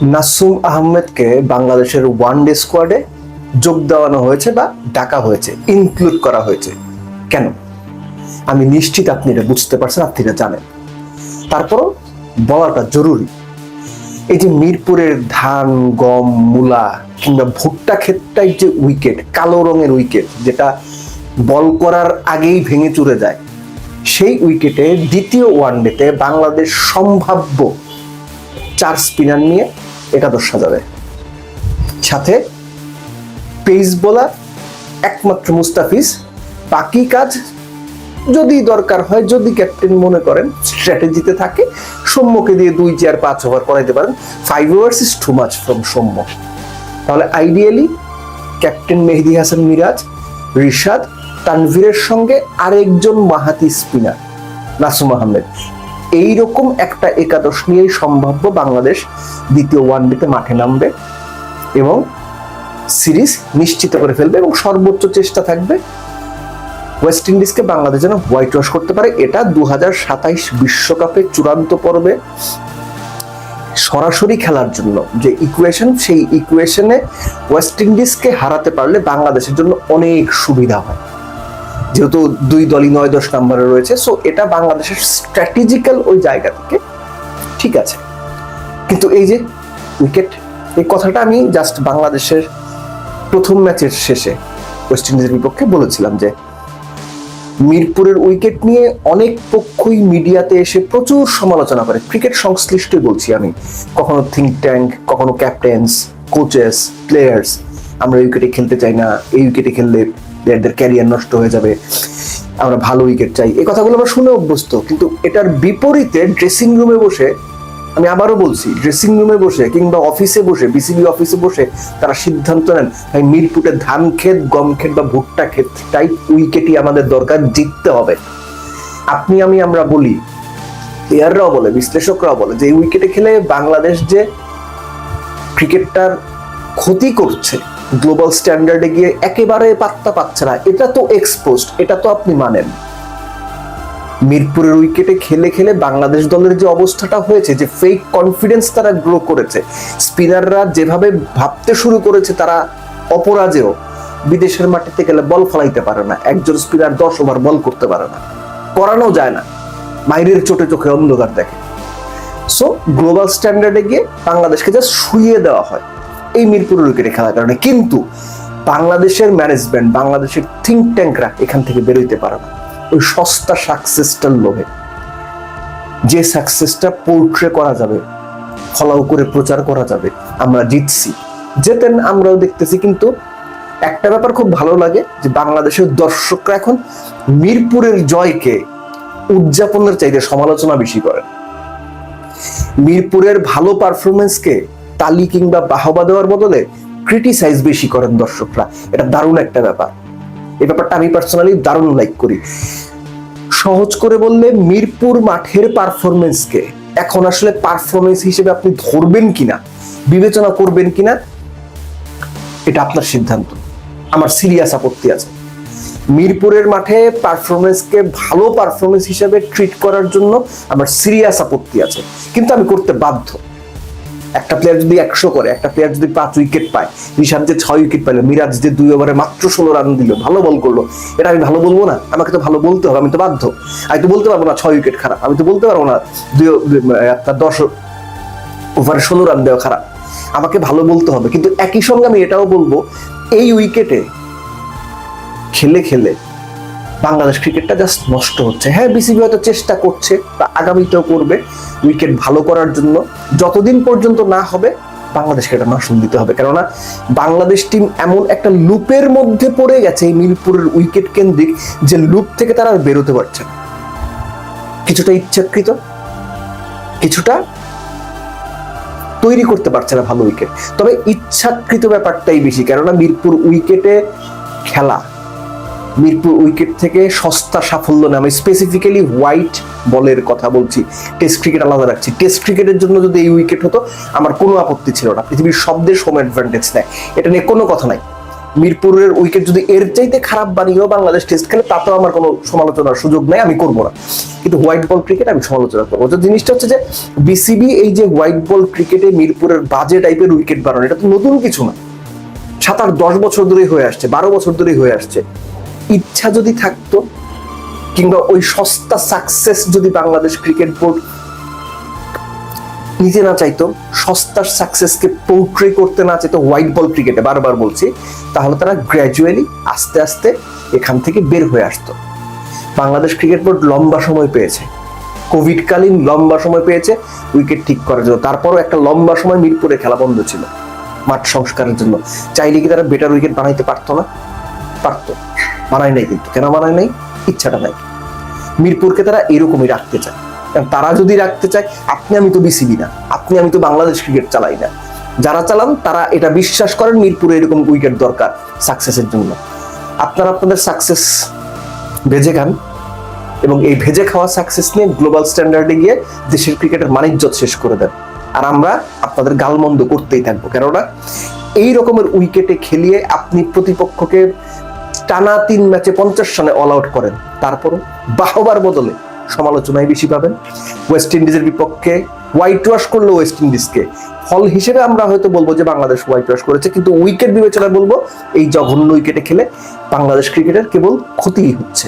নাসুম আহমেদকে বাংলাদেশের one day স্কোয়াডে যোগ দেওয়ানো হয়েছে বা ডাকা হয়েছে ইনক্লুড করা হয়েছে। কেন? আমি নিশ্চিত আপনি এটা বুঝতে পারছেন, আপনি এটা জানেন। তারপরও বলাটা জরুরি। এই যে মিরপুরের ধান, গম, মূলা কিংবা ভুট্টা ক্ষেতটাই যে উইকেট, কালো রঙের উইকেট, যেটা বল করার আগেই ভেঙে চুরে যায়, সেই উইকেটে দ্বিতীয় ওয়ানডেতে বাংলাদেশ সম্ভাব্য চার স্পিনার নিয়ে একাদশ সাজাবে। সাথে পেস বোলার একমাত্র মুস্তাফিজ, বাকি কাজ যদি দরকার হয়, যদি ক্যাপ্টেন মনে করেন স্ট্র্যাটেজিতে থাকে সৌম্যকে দিয়ে দুই চার পাঁচ ওভার করাইতে পারেন। Five overs is too much from Soumya তাহলে আইডিয়ালি ক্যাপ্টেন মেহেদি হাসান মিরাজ, রিশাদ, তানভীরের সঙ্গে আরেকজন মাহাতি স্পিনার, নাসুম আহমেদ। এইরকম একটা একাদশ নিয়েই সম্ভাব্য বাংলাদেশ দ্বিতীয় ওয়ানডেতে মাঠে নামবে এবং সিরিজ নিশ্চিত করে ফেলবে এবং সর্বোচ্চ চেষ্টা থাকবে ওয়েস্ট ইন্ডিজকে বাংলাদেশ যেন হোয়াইট ওয়াশ করতে পারে। এটা দু বিশ্বকাপের চূড়ান্ত পর্বে সরাসরি খেলার জন্য যে ইকুয়েশন সেই ইকুয়েশনে ওয়েস্ট ইন্ডিজকে হারাতে পারলে বাংলাদেশের জন্য অনেক সুবিধা হয়। যেহেতু দুই দলই নয়, দশ নম্বরে রয়েছে সো এটা বাংলাদেশের স্ট্র্যাটেজিক্যাল ওই জায়গা থেকে ঠিক আছে। কিন্তু এই যে উইকেট এই কথাটা আমি জাস্ট বাংলাদেশের প্রথম ম্যাচের শেষে ওয়েস্ট ইন্ডিজের বিপক্ষে বলেছিলাম যে, মিরপুরের উইকেট নিয়ে অনেক পক্ষই মিডিয়াতে এসে প্রচুর সমালোচনা করে। ক্রিকেট সংশ্লিষ্ট বলছি আমি। কখনো থিঙ্ক ট্যাঙ্ক কখনো ক্যাপ্টেন্স কোচেস প্লেয়ার্স আমরা উইকেটে খেলতে চাই না, এই উইকেটে খেললে প্লেয়ারদের ক্যারিয়ার নষ্ট হয়ে যাবে। আমরা ভালো উইকেট চাই। এই কথাগুলো আমরা শুনে অভ্যস্ত, কিন্তু এটার বিপরীতে ড্রেসিং রুমে বসে, আমি আবারও বলছি ড্রেসিং রুমে বসে কিংবা অফিসে বসে বিসিবি অফিসে বসে তারা সিদ্ধান্ত নেন, ভাই, মিরপুটে ধান ক্ষেত, গম ক্ষেত বা ভুট্টা ক্ষেত টাইপ উইকেটই আমাদের দরকার, জিততে হবে। আপনি, আমি, আমরা বলি প্লেয়াররাও বলে, বিশ্লেষকরাও বলে, যে এই উইকেটে খেলে বাংলাদেশ যে ক্রিকেটটার ক্ষতি করছে গ্লোবাল স্ট্যান্ডার্ডে গিয়ে একেবারে পাত্তা পাচ্ছে না। এটা তো এক্সপোজড এটা তো আপনি মানেন। মিরপুরের উইকেটে খেলে খেলে বাংলাদেশ দলের যে অবস্থাটা হয়েছে, যে ফেক কনফিডেন্স তারা গ্রো করেছে স্পিনাররা যেভাবে ভাবতে শুরু করেছে তারা অপরাজেও বিদেশের মাটিতে গেলে বল ফলাইতে পারে না, একজন স্পিনার দশ ওভার বল করতে পারে না। করানো যায় না বাইরের চোটে চোখে অন্ধকার দেখে। সো গ্লোবাল স্ট্যান্ডার্ডে গিয়ে বাংলাদেশকে যা শুইয়ে দেওয়া হয়। এই মিরপুরের উইকেটে খেলার কারণে। কিন্তু বাংলাদেশের ম্যানেজমেন্ট বাংলাদেশের থিঙ্ক ট্যাঙ্করা এখান থেকে বেরোইতে পারে না। ওই সস্তা সাকসেসটার লোভে। যে সাকসেসটা পোর্ট্রে করা যাবে, ফলাও করে প্রচার করা যাবে, আমরা জিতছি। যেতেন আমরাও দেখতেছি, কিন্তু একটা ব্যাপার খুব ভালো লাগে যে বাংলাদেশের দর্শকরা এখন মিরপুরের জয়কে উদযাপনের চাইতে সমালোচনা বেশি করেন। মিরপুরের ভালো পারফরমেন্সকে তালি কিংবা বাহবা দেওয়ার বদলে ক্রিটিসাইজ বেশি করেন দর্শকরা। এটা দারুণ একটা ব্যাপার। এই ব্যাপারটা আমি পার্সোনালি দারুণ লাইক করি। সহজ করে বললে মিরপুর মাঠের পারফরমেন্সকে এখন আসলে পারফরমেন্স হিসেবে আপনি ধরবেন কিনা, বিবেচনা করবেন কিনা, এটা আপনার সিদ্ধান্ত। আমার সিরিয়াস আপত্তি আছে। মিরপুরের মাঠে পারফরমেন্সকে ভালো পারফরমেন্স হিসেবে ট্রিট করার জন্য আমার সিরিয়াস আপত্তি আছে। কিন্তু আমি করতে বাধ্য। একটা প্লেয়ার যদি একশো করে, একটা প্লেয়ার যদি পাঁচ উইকেট পায় ঋষাদ যে ছয় উইকেট পাইলো, মিরাজ যে দুই ওভারে মাত্র ষোলো রান দিল, ভালো বল করল, এটা আমি ভালো বলব না, আমাকে তো ভালো বলতে হবে, আমি তো বাধ্য। আমি তো বলতে পারব না ছয় উইকেট খারাপ, আমি তো বলতে পারব না দুই একটা দশ ওভারে ষোলো রান দেওয়া খারাপ, আমাকে ভালো বলতে হবে। কিন্তু একই সঙ্গে আমি এটাও বলব, এই উইকেটে খেলে খেলে বাংলাদেশ ক্রিকেটটা জাস্ট নষ্ট হচ্ছে। হ্যাঁ বিসিবি হয়তো চেষ্টা করছে বা আগামীতেও করবে উইকেট ভালো করার জন্য। যতদিন পর্যন্ত না হবে, বাংলাদেশকে এটা নাশন দিতে হবে। কেননা বাংলাদেশ টিম এমন একটা লুপের মধ্যে পড়ে গেছে এই মিরপুরের উইকেট কেন্দ্রিক যে লুপ থেকে তারা বেরোতে পারছে না। কিছুটা ইচ্ছাকৃত, কিছুটা তৈরি করতে পারছে না ভালো উইকেট তবে ইচ্ছাকৃত ব্যাপারটাই বেশি, কেননা মিরপুর উইকেটে খেলা মিরপুর উইকেট থেকে সস্তা সাফল্য না আমি স্পেসিফিক্যালি হোয়াইট বলের কথা বলছি। টেস্ট ক্রিকেট আলাদা রাখছি। টেস্ট ক্রিকেটের জন্য যদি এই উইকেট হতো, আমার কোনো আপত্তি ছিল না। পৃথিবীর সব দেশ হোম অ্যাডভান্টেজ নেয় এটা নিয়ে কোনো কথা নাই। মিরপুরের উইকেট যদি এর চাইতে খারাপ বানিয়েও বাংলাদেশ টেস্ট খেলে তাতেও আমার কোনো সমালোচনার সুযোগ নাই, আমি করব না। কিন্তু হোয়াইট বল ক্রিকেট আমি সমালোচনা করব। তো জিনিসটা হচ্ছে যে বিসিবি এই যে হোয়াইট বল ক্রিকেটে মিরপুরের বাজে টাইপের উইকেট বানানো এটা তো নতুন কিছু না। সাত আট দশ বছর ধরেই হয়ে আসছে, বারো বছর ধরেই হয়ে আসছে। ইচ্ছা যদি থাকতো, কিংবা ওই সস্তা সাকসেস যদি বাংলাদেশ ক্রিকেট বোর্ড নিতে না চাইতো, সস্তার সাকসেসকে পোর্ট্রে করতে না চাইতো হোয়াইট বল ক্রিকেটে বারবার বলছি, তাহলে তারা গ্র্যাজুয়ালি আস্তে আস্তে এখান থেকে বের হয়ে আসতো। বাংলাদেশ ক্রিকেট বোর্ড লম্বা সময় পেয়েছে। কোভিডকালীন লম্বা সময় পেয়েছে উইকেট ঠিক করার জন্য। তারপরও একটা লম্বা সময় মিরপুরে খেলা বন্ধ ছিল, মাঠ সংস্কারের জন্য। চাইলে কি তারা বেটার উইকেট বানাইতে পারতো না? পারতো। বানায় নাই কিন্তু। কেন মানায় নাই? ইচ্ছাটা নাই। মিরপুরকে তারা এরকমই রাখতে চায়। কারণ তারা যদি রাখতে চায়, আপনি আমি তো বিসিবি না। আপনি আমি তো বাংলাদেশ ক্রিকেট চালাই না। যারা চালান, তারা এটা বিশ্বাস করেন, মিরপুরে এরকম উইকেট দরকার সাকসেসের জন্য। আপনারা আপনাদের সাকসেস ভেজে খান এবং এই ভেজে খাওয়া সাকসেস নিয়ে গ্লোবাল স্ট্যান্ডার্ডে গিয়ে দেশের ক্রিকেটের মানিজ্যত শেষ করে দেন। আর আমরা আপনাদের গালমন্দ করতেই থাকব। কেননা, এই রকমের উইকেটে খেলিয়ে আপনি প্রতিপক্ষকে টানা তিন ম্যাচে পঞ্চাশ রানে অল আউট করেন। তারপরও বাহবার বদলে সমালোচনায় বেশি পাবেন ওয়েস্ট ইন্ডিজের বিপক্ষে হোয়াইট ওয়াশ করল ওয়েস্ট ইন্ডিজকে ফল হিসেবে আমরা হয়তো বলব যে বাংলাদেশ হোয়াইট ওয়াশ করেছে, কিন্তু উইকেট বিবেচনায় বলব এই জঘন্য উইকেটে খেলে বাংলাদেশ ক্রিকেটের কেবল ক্ষতিই হচ্ছে।